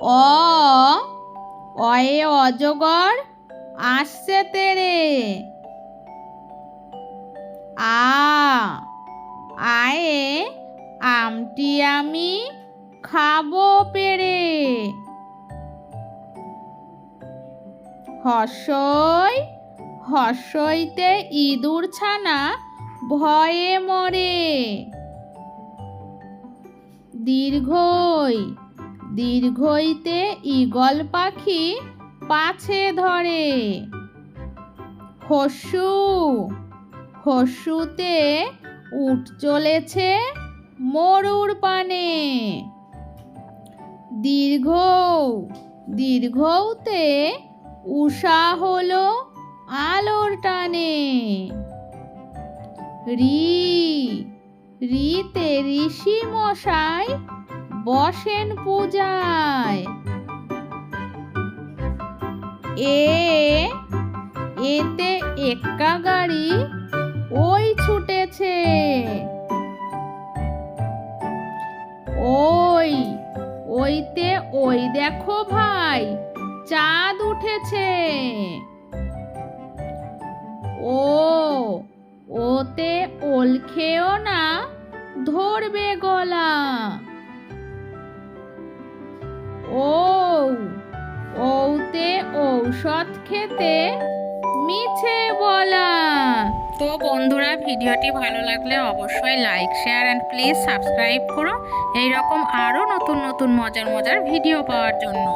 অ, অয়ে অজগর আসছে তেরে। আ, আয়ে আমটি আমি খাব পেরে। হসই হসইতে ইঁদুর ছানা ভয়ে মরে। দীর্ঘই দীর্ঘইতে ঈগল পাখি পাছে ধরে। হস্যু, হস্যুতে উঠ চলেছে মরুর পানে। দীর্ঘ দীর্ঘতে উষা হলো আলোর টানে। রি, রিতে ঋষি মশাই বসেন পূজায়। এ, এতে এক্কা গাড়ি ওই ছুটেছে। ওই, ওইতে ওই দেখো ভাই, চাঁদ উঠেছে। ও, ওতে ওল খেও না ধরবে গলা। ঔষধ খেতে মিছে বলা। তো বন্ধুরা, ভিডিওটি ভালো লাগলে অবশ্যই like share and please subscribe করো। এইরকম আরও নতুন নতুন, মজার মজার ভিডিও পাওয়ার জন্য।